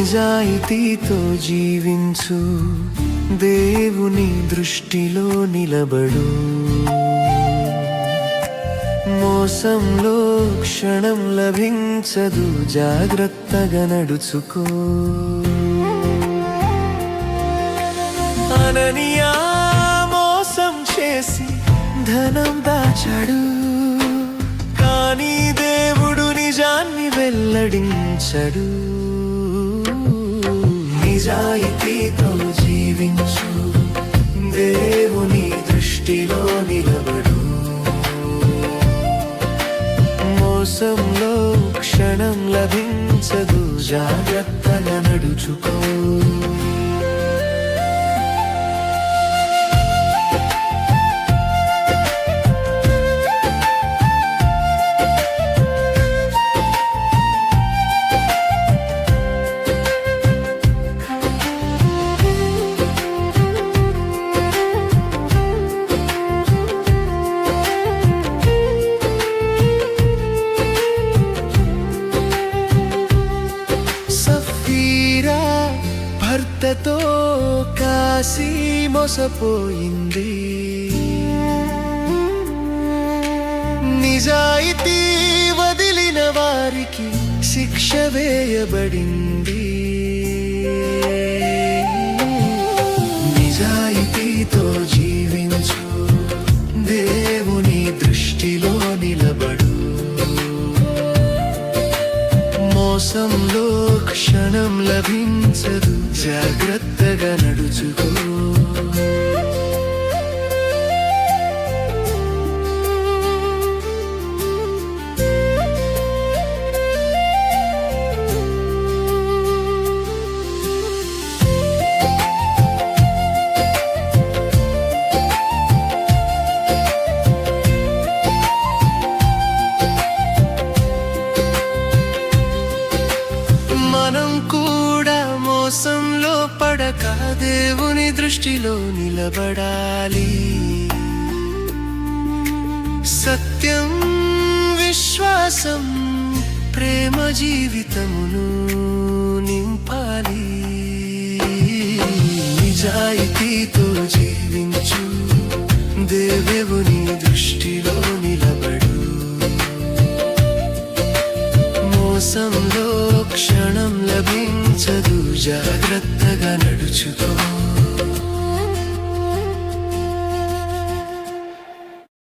నిజాయితీతో జీవించు. దేవుని దృష్టిలో నిలబడు. మోసంలో క్షణం లభించదు జాగ్రత్తగా నడుచుకో. అననియా మోసం చేసి ధనం దాచాడు. కానీ దేవుడు నిజాన్ని వెల్లడించడు. నిజాయితీతో జీవించు. దేవుని దృష్టిలో నిలబడు. మోసంలో క్షణం లభించదు జాగ్రత్తగా నడుచుకో. భర్తతో కాసి మోసపోయింది. నిజాయితీ వదిలిన వారికి శిక్ష వేయబడింది. మోసంలో క్షణం లభించదు. జాగ్రత్తగా నడుచుకో. మనం కూడా మోసంలో పడక దేవుని దృష్టిలో నిలబడాలి. సత్యం విశ్వాసం ప్రేమ జీవితమును నింపాలి. నిజాయితీతో జీవించు దేవుని దృష్టిలో నిలబడు. మోసంలో క్షణం లభించదు. జాగ్రత్తగా నడుచుకో.